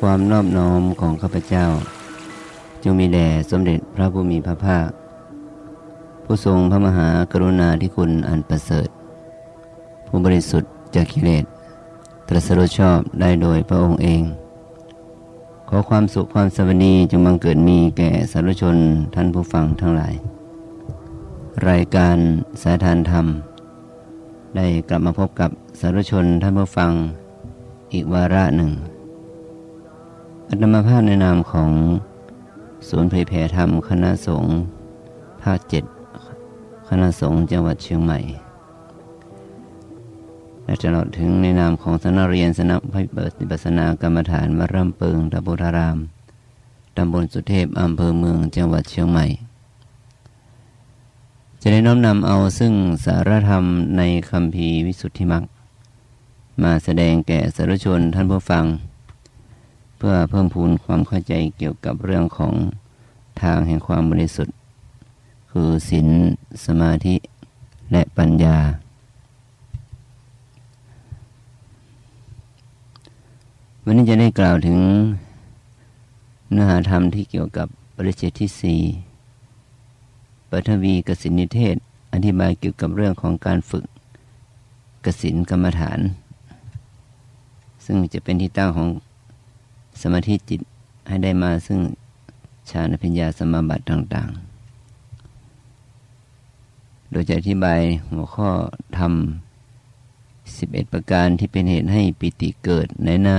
ความนอบน้อมของข้าพเจ้า จงมีแด่สมเด็จพระผู้มีพระภาค ผู้ทรงพระมหากรุณาธิคุณอันประเสริฐ ผู้บริสุทธิ์จากกิเลสตรัสรู้ชอบได้โดยพระองค์เอง ขอความสุขความสวัสดีจงบังเกิดมีแก่สาธุชนท่านผู้ฟังทั้งหลาย รายการสายทานธรรม ได้กลับมาพบกับสาธุชนท่านผู้ฟังอีกวาระหนึ่ง อัตมาภาพในนามของศูนย์เผยแผ่ธรรมคณะสงฆ์ภาคเจ็ดคณะสงฆ์จังหวัดเชียงใหม่ และตลอดถึงในนามของสนเรียนสนับพิบัติปัสนากรรมฐานวัดร่ำเปิงตำบลธารามตำบลสุเทพอำเภอเมืองจังหวัดเชียงใหม่ จะได้น้อมนำเอาซึ่งสารธรรมในคำพีวิสุทธิมรรคมาแสดงแก่สาธุชนท่านผู้ฟัง เพื่อเพิ่มพูนความเข้าใจเกี่ยวกับเรื่องของทางแห่งความบริสุทธิ์ คือศีลสมาธิและปัญญา วันนี้จะได้กล่าวถึงเนื้อหาธรรมที่เกี่ยวกับปริเชตที่สี่ปฐวีกสินนิเทศ อธิบายเกี่ยวกับเรื่องของการฝึกกสินกรรมฐาน ซึ่งจะเป็นที่ตั้งของ สมาธิจิตให้ได้มาซึ่งฌานปัญญาสมาบัติต่าง ๆ โดยจะอธิบายหัวข้อธรรม11ประการที่เป็นเหตุให้ปิติเกิดในหน้า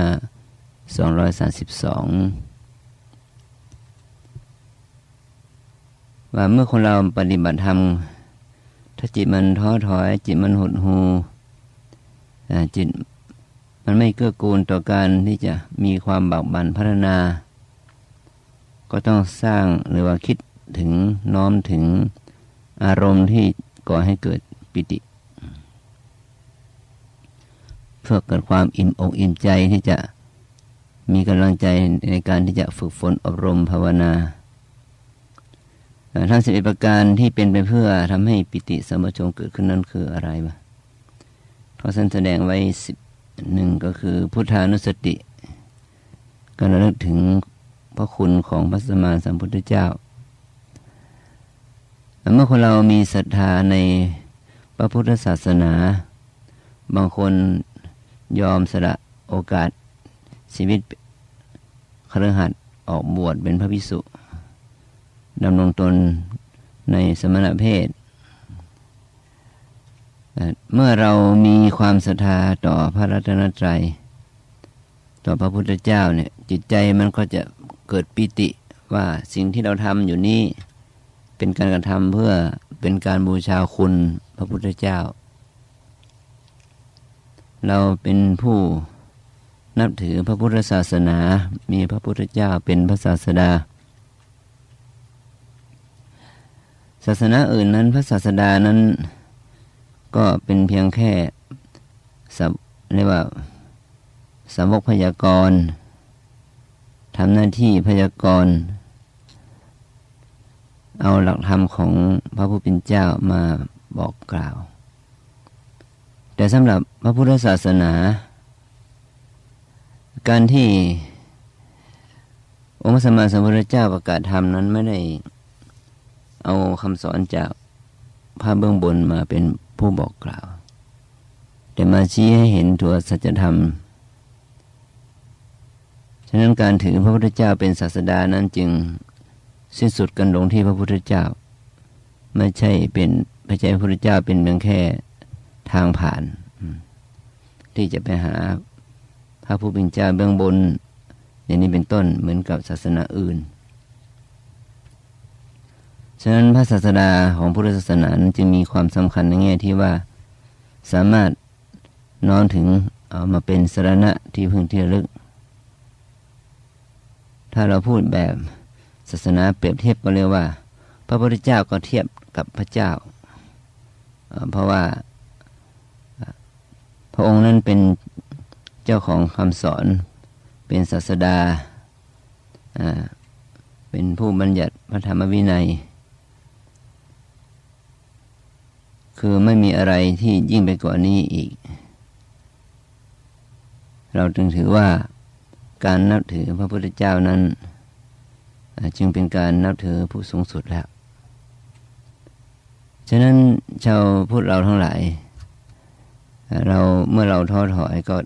232 ว่าเมื่อคนเราปฏิบัติธรรมถ้าจิตมันท้อถอย จิตมันหดหูจิต มันไม่เกื้อกูลต่อการที่จะมีความบักบันพัฒนา ก็ต้องสร้างหรือว่าคิดถึงน้อมถึงอารมณ์ที่ก่อให้เกิดปิติ เพื่อเกิดความอิ่มอกอิ่มใจที่จะมีกำลังใจในการที่จะฝึกฝนอบรมภาวนาทั้งสิบเอ็ดประการที่เป็นไปเพื่อทำให้ปิติสมชงเกิดขึ้นนั้นคืออะไรวะเพราะท่านแสดงไว้สิบ หนึ่งก็คือพุทธานุสติการระลึกถึงพระคุณของพระสมมาสัมพุทธเจ้าเมื่อคนเรามีศรัทธาในพระพุทธศาสนา บางคนยอมสละโอกาสชีวิตคฤหัสออกบวชเป็นพระภิกษุดำรงตนในสมณเพศ เมื่อเรามีความศรัทธาต่อพระรัตนตรัย ต่อพระพุทธเจ้าเนี่ย จิตใจมันก็จะเกิดปิติว่าสิ่งที่เราทำอยู่นี้เป็นการกระทำเพื่อเป็นการบูชาคุณพระพุทธเจ้า เราเป็นผู้นับถือพระพุทธศาสนา มีพระพุทธเจ้าเป็นพระศาสดา ศาสนาอื่นนั้นพระศาสดานั้น ก็เป็นเพียงแค่สับเรียกว่าสาวกพยากรณ์ทำหน้าที่พยากรณ์เอาหลักธรรมของพระผู้เป็นเจ้ามาบอกกล่าว แต่สำหรับพระพุทธศาสนา การที่องค์สมมาสัมพุทธเจ้าประกาศธรรมนั้นไม่ได้เอาคำสอนจากพระเบื้องบนมาเป็น ผู้บอกกล่าว แต่มาชี้ให้เห็นตัวสัจธรรม ฉะนั้นการถือพระพุทธเจ้าเป็นศาสดานั้นจึงสิ้นสุดกันลงที่พระพุทธเจ้า ไม่ใช่เป็นพระเจ้าพระพุทธเจ้าเป็นเพียงแค่ทางผ่าน ที่จะไปหาพระผู้เป็นเจ้าเบื้องบน อย่างนี้เป็นต้นเหมือนกับศาสนาอื่น ฉะนั้นพระศาสดาของพุทธศาสนาจึงมีความสำคัญในแง่ที่ว่าสามารถน้อมถึงเอามาเป็นสรณะที่พึงที่ลึก ถ้าเราพูดแบบศาสนาเปรียบเทียบก็เรียกว่า พระพุทธเจ้าก็เทียบกับพระเจ้า เพราะว่าพระองค์นั้นเป็นเจ้าของคำสอน เป็นศาสดา เป็นผู้บัญญัติพระธรรมวินัย คือไม่มีอะไรที่ยิ่งไปกว่านี้อีก เราจึงถือว่าการนับถือพระพุทธเจ้านั้น จึงเป็นการนับถือผู้สูงสุดแล้ว ฉะนั้นชาวพุทธเราทั้งหลาย เราเมื่อเราท้อถอยก็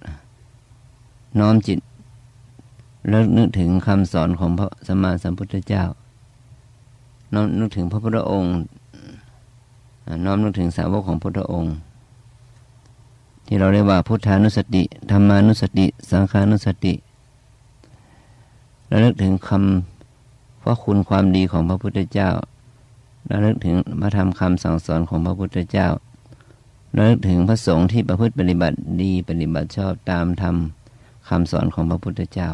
น้อมจิตแล้วนึกถึงคำสอนของพระสัมมาสัมพุทธเจ้า น้อมนึกถึงพระพุทธองค์ น้อมนึกถึงสาวกของพระพุทธองค์ ที่เราเรียกว่าพุทธานุสติธรรมานุสติ สังขานุสติระลึกถึงคำพระคุณความดีของพระพุทธเจ้าระลึกถึงพระธรรมคำสั่งสอนของพระพุทธเจ้าระลึกถึงพระสงฆ์ที่ประพฤติปฏิบัติดีปฏิบัติชอบตามธรรมคำสอนของพระพุทธเจ้า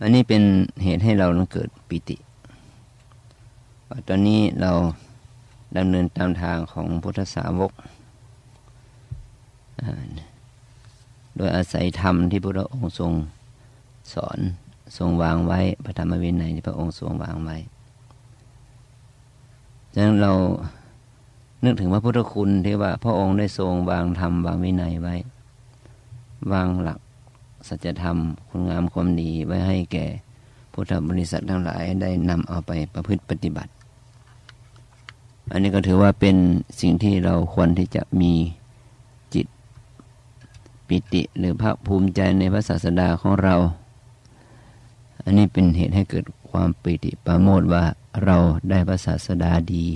อันนี้เป็นเหตุให้เราเกิดปิติ ตอนนี้เราดำเนินตามทางของพุทธสาวก โดยอาศัยธรรมที่พระองค์ทรงสอนทรงวางไว้พระธรรมวินัยที่พระองค์ทรงวางไว้ดังนั้นเรานึกถึงพระพุทธคุณที่ว่าพระองค์ได้ทรงวางธรรมวางวินัยไว้ วางหลักสัจธรรมคุณงามความดีไว้ให้แก่พุทธบริษัททั้งหลายได้นำเอาไปประพฤติปฏิบัติ อันนี้ก็ถือว่าเป็นสิ่งที่เราควรที่จะมีจิตปิติหรือภาคภูมิใจในพระศาสดาของเรา อันนี้เป็นเหตุให้เกิดความปิติปราโมทว่าเราได้พระศาสดาดี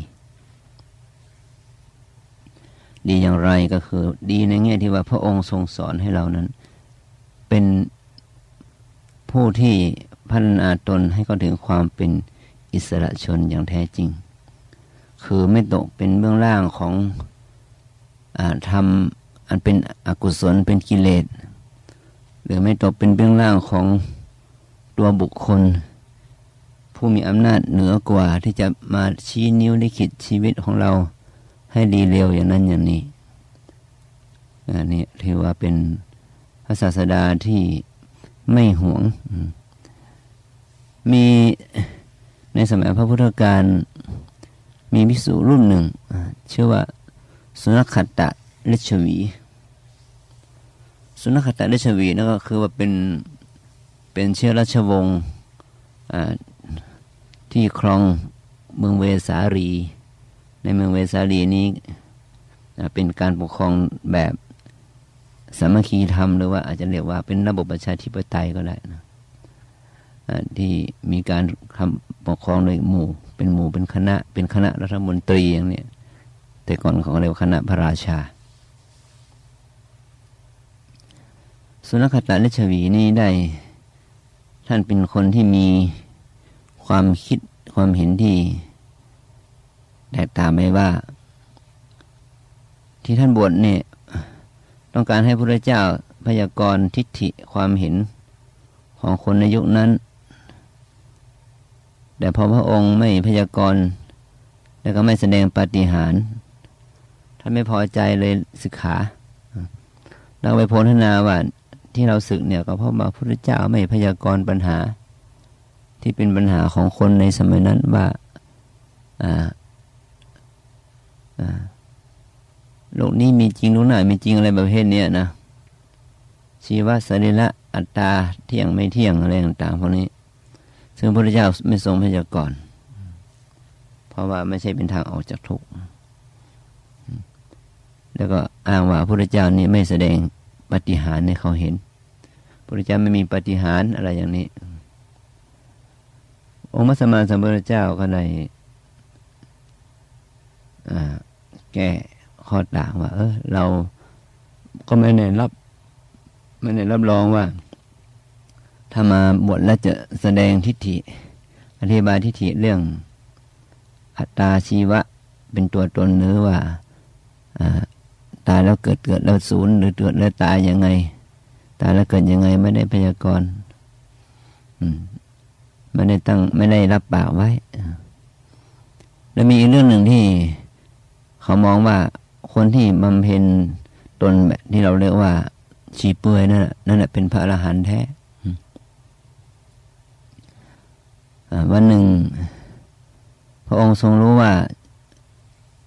ดีอย่างไรก็คือดีในแง่ที่ว่าพระองค์ทรงสอนให้เรานั้น เป็นผู้ที่พัฒนาตนให้เข้าถึงความเป็นอิสระชนอย่างแท้จริง คือไม่ตกเป็นเบื้องล่างของอทำอันเป็นอกุศลเป็นกิเลสหรือไม่ตกเป็นเบื้องล่างของตัวบุคคล ผู้มีอำนาจเหนือกว่าที่จะมาชี้นิ้วลิขิตชีวิตของเราให้ดีเร็วอย่างนั้นอย่างนี้อันนี้ถือว่าเป็นพระศาสดาที่ไม่หวง มีในสมัยพระพุทธการ มีภิกษุรุ่นหนึ่งชื่อว่า สุนัขขตะเลชวี สุนัขขตะเลชวีนั่นก็คือว่าเป็นเป็นเชื้อราชวงศ์ที่ครองเมืองเวสาลี ในเมืองเวสาลีนี้เป็นการปกครองแบบสามัคคีธรรมหรือว่าอาจจะเรียกว่าเป็นระบบประชาธิปไตยก็ได้นะที่มีการทำปกครองโดยหมู่ เป็นหมู่เป็นคณะ เป็นคณะรัฐมนตรีอย่างนี้แต่ก่อนเขาเรียกว่าคณะพระราชา สุนัขตะเลชวีนี่ได้ ท่านเป็นคนที่มีความคิดความเห็นที่แตกต่างไปว่า ที่ท่านบวชเนี่ยต้องการให้พระเจ้าพยากรณ์ทิฏฐิความเห็นของคนในยุคนั้น แต่พอพระองค์ไม่พยากรณ์แล้วก็ไม่แสดงปาฏิหาริย์ท่านไม่พอใจเลยศึกขาเราไปโพธนาว่าที่เราศึกเนี่ยก็เพราะว่าพระเจ้าไม่พยากรณ์ปัญหา ที่เป็นปัญหาของคนในสมัยนั้นว่าโลกนี้มีจริงโลกหน้ามีจริงอะไรประเภทเนี้ยนะชีวสรีระอัตตาเที่ยงไม่เที่ยงอะไรต่างๆพวกนี้ ซึ่งพระพุทธเจ้าไม่ทรงพยากรณ์เพราะว่าไม่ใช่เป็นทางออกจากทุกข์แล้วก็อ้างว่าพระพุทธเจ้านี่ไม่แสดงปฏิหารให้เขาเห็นพระพุทธเจ้าไม่มีปฏิหารอะไรอย่างนี้ องค์มัสมาสัมพุทธเจ้าก็ได้แก้ข้อต่างว่า เออเราก็ไม่ได้รับไม่ได้รับรองว่า ถ้ามาบวชแล้วจะแสดงทิฏฐิ อธิบายทิฏฐิเรื่องอัตตาชีวะเป็นตัวตนหรือว่าตายแล้วเกิดเกิดแล้วศูนย์หรือเกิดแล้วตายยังไง ตายแล้วเกิดยังไงไม่ได้พยากรณ์ไม่ได้ตั้งไม่ได้รับปากไว้ แล้วมีอีกเรื่องหนึ่งที่เขามองว่าคนที่บำเพ็ญตนแบบที่เราเรียกว่าชีเปื่อยนั่นนั่นแหละเป็นพระอรหันต์แท้ วันหนึ่ง พระองค์ทรงรู้ว่า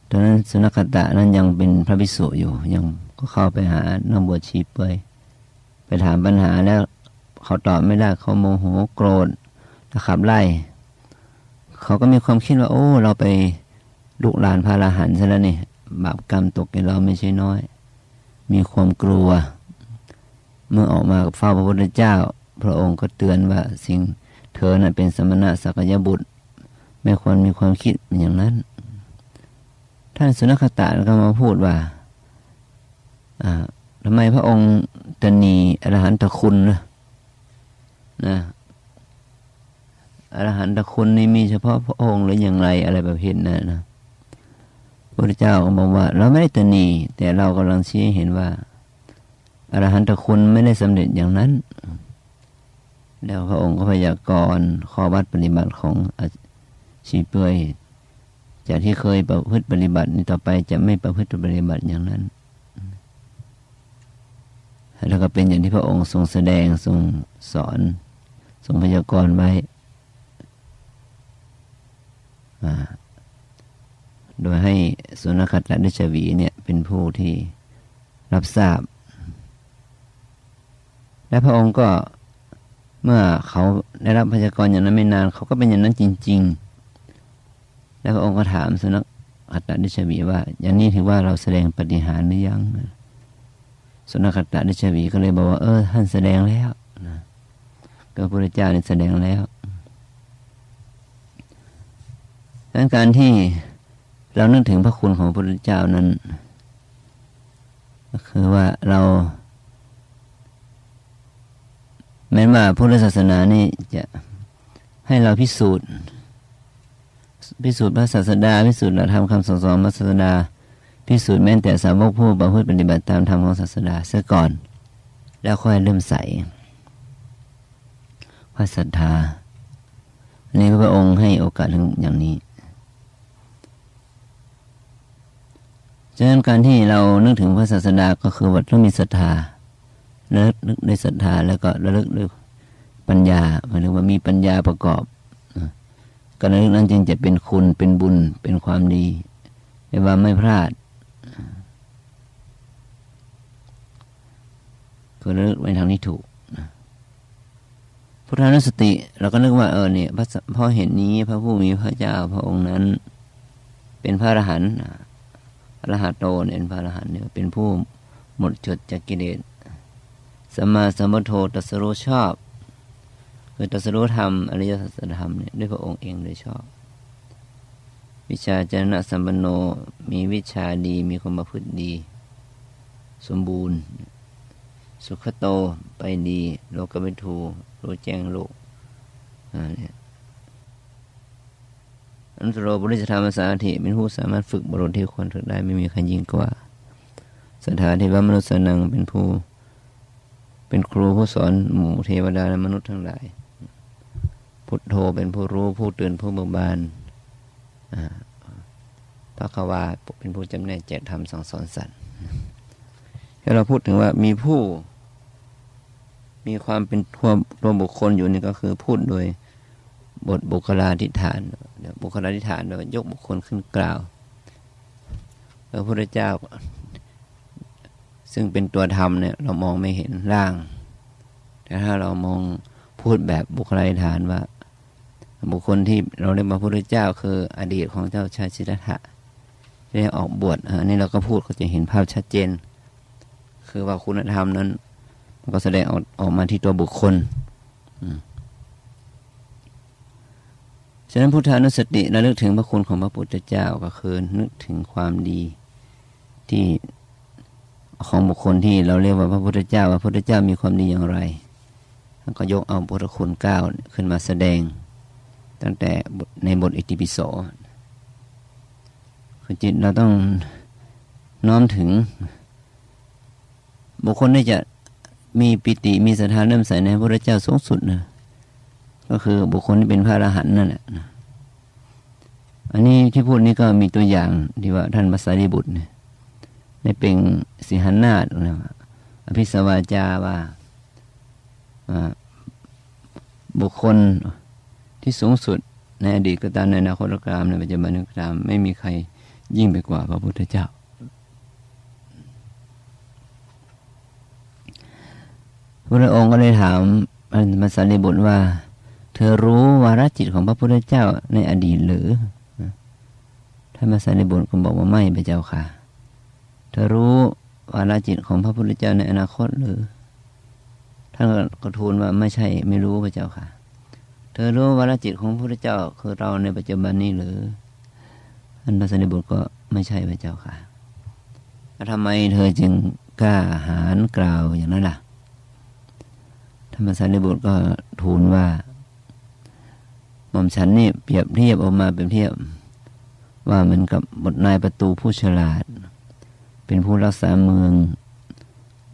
ตอนนั้นสุนัขตะนั้นยังเป็นพระภิกษุอยู่ ยังก็เข้าไปหานักบวชชีเปยไปถามปัญหาแล้วเขาตอบไม่ได้เขาโมโหโกรธแล้วขับไล่ เขาก็มีความคิดว่า โอ้ เราไปลูกหลานพระอรหันซะแล้วนี่บาปกรรมตกแก่เราไม่ใช่น้อย มีความกลัว เมื่อออกมาเฝ้าพระพุทธเจ้า พระองค์ก็เตือนว่าสิ่ง เธอน่ะเป็นสมณะสักยบุตร ไม่ควรมีความคิดอย่างนั้น ท่านสุนคตะก็มาพูดว่าทำไมพระองค์ตนีอรหันตคุณนะนะอรหันตคุณนี่มีเฉพาะพระองค์หรืออย่างไรอะไรประเภทนั้นนะพระเจ้าก็บอกว่า เราไม่ได้ตนีแต่เรากำลังชี้ให้เห็นว่าอรหันตคุณไม่ได้สำเร็จอย่างนั้น แล้วพระองค์ก็พยากรณ์ข้อวัดปฏิบัติของอชีเปยจากที่เคยประพฤติปฏิบัตินี้ต่อไปจะไม่ประพฤติปฏิบัติอย่างนั้น แล้วก็เป็นอย่างที่พระองค์ทรงแสดงทรงสอนทรงพยากรณ์ไว้โดยให้สุนขตดิชวีเนี่ยเป็นผู้ที่รับทราบ และพระองค์ก็ เมื่อเขาได้รับพยากรณ์อย่างนั้นไม่นาน เขาก็เป็นอย่างนั้นจริง ๆ แล้วพระองค์ก็ถามสุนขตดิชวีว่า อย่างนี้ถือว่าเราแสดงปฏิหารหรือยังสุนขตดิชวีก็เลยบอกว่าเออท่านแสดงแล้วนะก็พระพุทธเจ้าเนี่ยแสดงแล้วดังการที่เรานึกถึงพระคุณของพระพุทธเจ้านั้น ก็คือว่าเรา แม้ว่าพุทธศาสนานี่จะให้เราพิสูจน์ พิสูจน์พระศาสดา พิสูจน์หลักธรรมคำสอนของพระศาสดา พิสูจน์แม้แต่สาวกผู้ประพฤติปฏิบัติตามธรรมของศาสดาเสียก่อน แล้วค่อยเริ่มใส่พระศรัทธาอันนี้พระองค์ให้โอกาสถึงอย่างนี้ฉะนั้นการที่เรานึกถึงพระศาสดาก็คือว่าต้องมีศรัทธา ระลึกนึกด้วยศรัทธาแล้วก็ระลึกด้วยปัญญาหมายถึงว่ามีปัญญาประกอบการระลึกนั้นจึงจะเป็นคุณเป็นบุญเป็นความดีเรียกว่าไม่พลาดคือระลึกไว้ทางนี้ถูกพุทธานุสติ เราก็นึกว่าเออเนี่ยพระพอเห็นนี้พระผู้มีพระเจ้าพระองค์นั้น เป็นพระอรหันต์อรหัตโตเนี่ยเป็นพระอรหันต์เนี่ยเป็นผู้หมดจดจากกิเลส สัมมาสัมพุทโธตรัสรู้ชอบ คือตรัสรู้ธรรมอริยสัจธรรมเนี่ยด้วยพระองค์เองโดยชอบ วิชาจรณะสัมปันโนมีวิชาดีมีความประพฤติดี สมบูรณ์ สุขโตไปดี โลกวิทูรู้แจ้งโลกอันนี้อันตโรบริจธรรมสาธิเป็นผู้สามารถฝึกบรมที่ควรฝึกได้ไม่มีใครยิ่งกว่า สถาธิวมนุษย์นังเป็นผู้ เป็นครูผู้สอนหมู่เทวดาและมนุษย์ทั้งหลาย พุทโธเป็นผู้รู้ผู้ตือนผู้เบิกบานพระควาเป็นผู้จำแนกแจกธรรมสั่งสอนสัตว์ถ้าเราพูดถึงว่ามีผู้มีความเป็นตัวตัวบุคคลอยู่นี่ก็คือพูดโดยบทบุคลาธิฐานบุคลาธิฐานโดยยกบุคคลขึ้นกล่าวพระพุทธเจ้า ซึ่งเป็นตัวธรรมเนี่ยเรามองไม่เห็นร่าง แต่ถ้าเรามองพูดแบบบุคลาธิฐานว่า บุคคลที่เราเรียกว่าพระพุทธเจ้า คืออดีตของเจ้าชายชิดะได้ออกบวชอันนี้เราก็พูดก็จะเห็นภาพชัดเจน คือว่าคุณธรรมนั้น มันก็แสดงออกออกมาที่ตัวบุคคลฉะนั้นพุทธานุสติระลึกถึงพระคุณของพระพุทธเจ้าก็คือนึกถึงความดีที่ ของบุคคลที่เราเรียกว่าพระพุทธเจ้าว่าพระพุทธเจ้ามีความดีอย่างไรก็ยกเอาพุทธคุณเก้าขึ้นมาแสดง ตั้งแต่ในบทอิติปิโสคือจิตเราต้องน้อมถึง บุคคลที่จะมีปิติมีศรัทธาเริ่มใส่ในพระเจ้าสูงสุดนะก็คือบุคคลที่เป็นพระอรหันต์นั่นแหละอันนี้ที่พูดนี้ก็มีตัวอย่างที่ว่าท่านมัสสารีบุตรเนี่ย ในเป็นสิหนาฏนะอภิสวาจาว่าบุคคลที่สูงสุดในอดีตก็ตามในอนาคตก็ตามในปัจจุบันก็ตามไม่มีใครยิ่งไปกว่าพระพุทธเจ้า พระองค์ก็เลยถามพระสารีบุตรว่า เธอรู้วาระจิตของพระพุทธเจ้าในอดีตหรือท่านพระสารีบุตรก็บอกว่าไม่พระเจ้าค่ะ เธอรู้วาระจิตของพระพุทธเจ้าในอนาคตหรือ ท่านก็ทูลว่าไม่ใช่ไม่รู้พระเจ้าค่ะ เธอรู้วาระจิตของพระพุทธเจ้าคือเราในปัจจุบันนี้หรือท่านพระสารีบุตรก็ไม่ใช่พระเจ้าค่ะทำไมเธอจึงกล้าหาญกล่าวอย่างนั้นล่ะ ธรรมสารีบุตรก็ทูลว่า หม่อมฉันนี่เปรียบเทียบออกมาเป็นเทียบ ว่าเหมือนกับบทนายประตูผู้ฉลาด เป็นผู้รักษาเมือง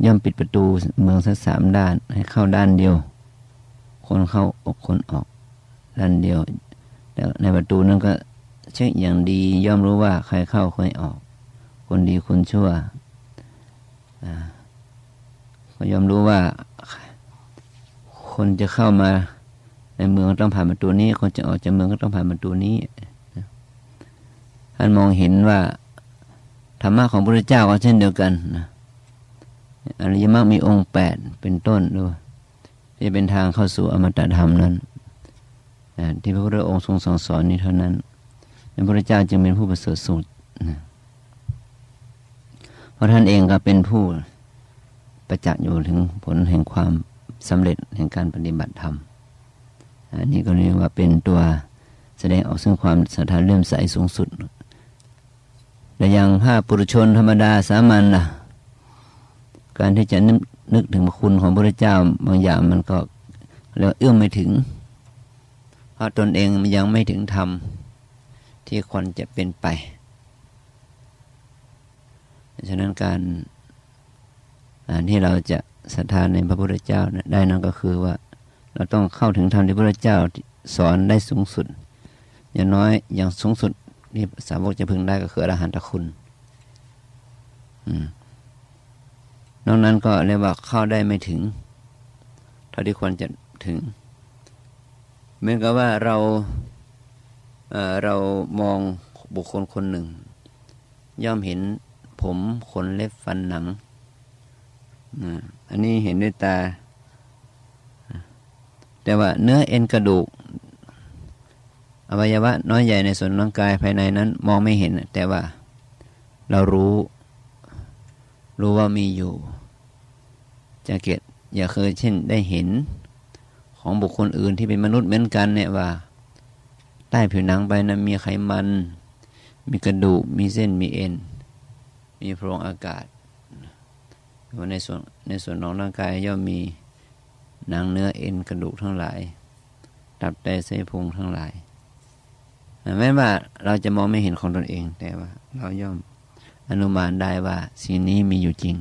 ย่อมปิดประตูเมืองสักสามด้านให้เข้าด้านเดียว คนเข้าออกคนออก ด้านเดียวแล้วในประตูนั้นก็เช็คอย่างดีย่อมรู้ว่าใครเข้าใครออก คนดีคนชั่วอ่าก็ย่อมรู้ว่า คนจะเข้ามาในเมืองต้องผ่านประตูนี้ คนจะออกจากเมืองก็ต้องผ่านประตูนี้ท่านมองเห็นว่า รรมะของพระพุทธเจ้าก็เช่นเดียวกันนะอริยมรรคมีองค์แปดเป็นต้นด้วยที่เป็นทางเข้าสู่อมตะธรรมนั้นที่พระพุทธองค์ทรงสั่งสอนนี้เท่านั้นพระพุทธเจ้าจึงเป็นผู้ประเสริฐสุดนะเพราะท่านเองก็เป็นผู้ประจักษ์อยู่ถึงผลแห่งความสำเร็จแห่งการปฏิบัติธรรมอันนี้ก็เรียกว่าเป็นตัวแสดงออกซึ่งความศรัทธาเลื่อมใสสูงสุด แต่อย่างภาพปุถุชนธรรมดาสามัญล่ะ การที่จะนึกถึงคุณของพระเจ้าบางอย่างมันก็เรียกเอื้อมไม่ถึง เพราะตนเองมันยังไม่ถึงธรรมที่ควรจะเป็นไปฉะนั้นการที่เราจะศรัทธาในพระพุทธเจ้าได้นั่นก็คือว่า เราต้องเข้าถึงธรรมที่พระพุทธเจ้าสอนได้สูงสุด อย่างน้อยอย่างสูงสุด ที่สาวกจะพึงได้ก็คืออรหันตคุณนอกนั้นก็เรียกว่าเข้าได้ไม่ถึง เท่าที่ควรจะถึงเหมือนกับว่าเราเเรามองบุคคลคนหนึ่ง ย่อมเห็นผมขนเล็บฟันหนังอันนี้เห็นด้วยตา แต่ว่าเนื้อเอ็นกระดูก อวัยวะน้อยใหญ่ในส่วนร่างกายภายในนั้นมองไม่เห็น แต่ว่าเรารู้ รู้ว่ามีอยู่จะเกิดอย่าเคยเช่นได้เห็นของบุคคลอื่นที่เป็นมนุษย์เหมือนกันเนี่ยว่า ใต้ผิวหนังไปนะมีไขมัน มีกระดูก มีเส้นมีเอ็น มีโพรงอากาศว่าในส่วนในส่วนของร่างกายย่อมมีหนังเนื้อเอ็นกระดูกทั้งหลาย ตับไตเส้นพุงทั้งหลาย แม้ว่าเราจะมองไม่เห็นของตนเอง แต่ว่า เราย่อมอนุมานได้ว่าสิ่งนี้มีอยู่จริง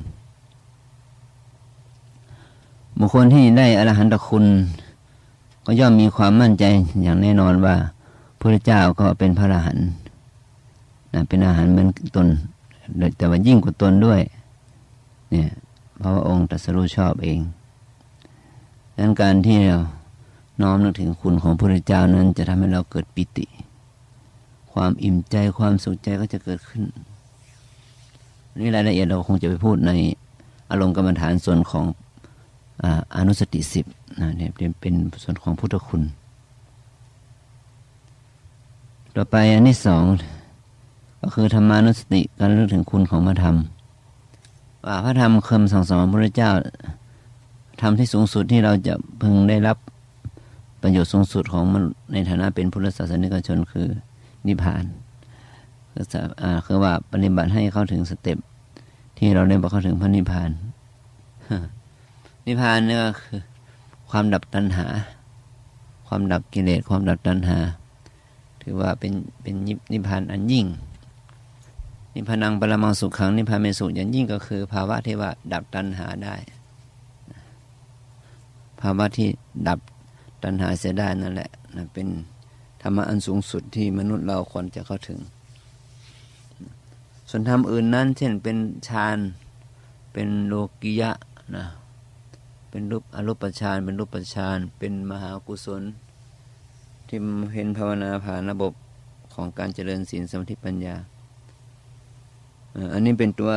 บุคคลที่ได้อรหันตคุณ ก็ย่อมมีความมั่นใจอย่างแน่นอนว่าพระเจ้าก็เป็นพระอรหันต์เป็นอาหารเหมือนตนแต่ว่ายิ่งกว่าตนด้วย เนี่ยเพราะว่าองค์ตรัสรู้ชอบเองดังนั้นการที่เราน้อมนึกถึงคุณของพระเจ้านั้นจะทำให้เราเกิดปิติ ความอิ่มใจความสุขใจก็จะเกิดขึ้น นี่รายละเอียดเราคงจะไปพูดในอารมณ์กรรมฐานส่วนของอนุสติสิบนะเนี่ยเป็นส่วนของพุทธคุณ ต่อไปอันที่สองก็คือธรรมานุสติการเรื่องถึงคุณของพระธรรม ว่าพระธรรมคำสั่งสอนพระเจ้าทำที่สูงสุดที่เราจะพึงได้รับประโยชน์สูงสุดของมันในฐานะเป็นพุทธศาสนิกชนคือ นิพพานคือคือว่าปฏิบัติให้เข้าถึงสเต็ปที่เราได้บอกเข้าถึงพระนิพพาน นิพพานนี่ก็คือ ความดับตัณหา ความดับกิเลสความดับตัณหา ถือว่าเป็นเป็นนิพพานอันยิ่ง นิพพานังปรมังสุขขังนิพพานเมสุอย่างยิ่งก็คือ ภาวะที่ว่าดับตัณหาได้ ภาวะที่ดับตัณหาเสียได้นั่นแหละนะเป็น ธรรมะอันสูงสุดที่มนุษย์เราควรจะเข้าถึง ส่วนธรรมอื่นนั้น เช่นเป็นฌานเป็นโลกิยะนะเป็นรูปอรูปฌานเป็นรูปฌานเป็นมหากุศล ที่เห็นภาวนาผ่านระบบของการเจริญศีลสมาธิปัญญา อันนี้เป็นตัว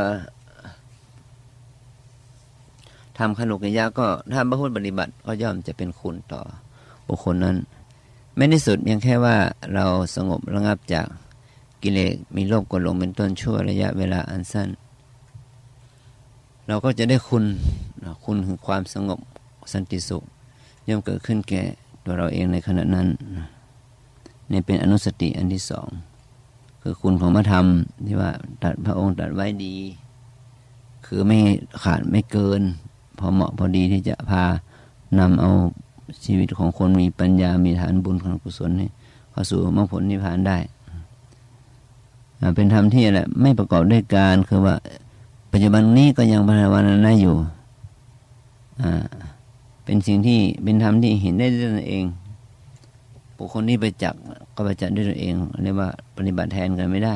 ทำขนุกิยะก็ถ้าพระพุทธปฏิบัติก็ย่อมจะเป็นคุณต่อบุคคลนั้น ไม่ได้สุดเพียงแค่ว่าเราสงบระงับจากกิเลสมีโลภกดหลงเป็นต้นชั่วระยะเวลาอันสั้น เราก็จะได้คุณคุณคือความสงบสันติสุข ย่อมเกิดขึ้นแก่ตัวเราเองในขณะนั้นนี่เป็นอนุสติอันที่สองคือคุณของพระธรรมที่ว่าตัดพระองค์ตัดไว้ดี คือไม่ขาดไม่เกิน พอเหมาะพอดีที่จะพานำเอา ชีวิตของคนมีปัญญามีฐานบุญของกุศลนี่เข้าสู่มรรคผลนิพพานได้อเป็นธรรมที่อะไรไม่ประกอบด้วยการคือว่า ปัจจุบันนี้ก็ยังภาวนาได้อยู่อเป็นสิ่งที่เป็นธรรมที่เห็นได้ด้วยตนเองบุคคลที่ไปจักก็ไปจักด้วยตนเองเรียกว่าปฏิบัติแทนกันไม่ได้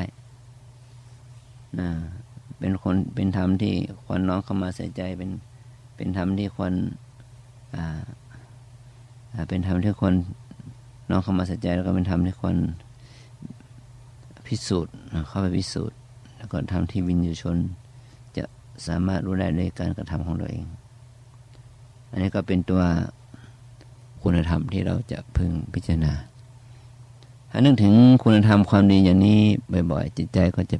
นะเป็นคนเป็นธรรมที่ควรน้องเข้ามาใส่ใจเป็นเป็นธรรมที่ควรอ่า เป็นธรรมที่ควรน้องเข้ามาใส่ใจแล้วก็เป็นธรรมที่ควรพิสูจน์เข้าไปพิสูจน์ แล้วก็ทำที่วินยูชน จะสามารถรู้ได้ด้วยการกระทำของตัวเอง อันนี้ก็เป็นตัวคุณธรรมที่เราจะพึงพิจารณาถ้านึกถึงคุณธรรมความดีอย่างนี้บ่อยๆ จิตใจก็จะ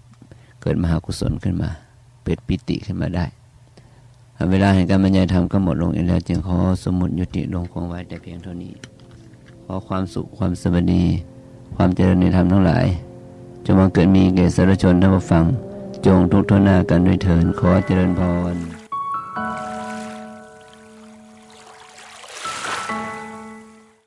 เกิดมหากุศลขึ้นมา เปิดปิติขึ้นมาได้ เวลาแห่งการบรรยายธรรมก็หมดลงอีกแล้ว จึงขอสมุดยุติลงคงไว้แต่เพียงเท่านี้ ขอความสุขความสวัสดี ความเจริญในธรรมทั้งหลายจงมาเกิดมีเกศราธุชนท่านผู้ฟัง จงทุกทนากันด้วยเถินขอเจริญพร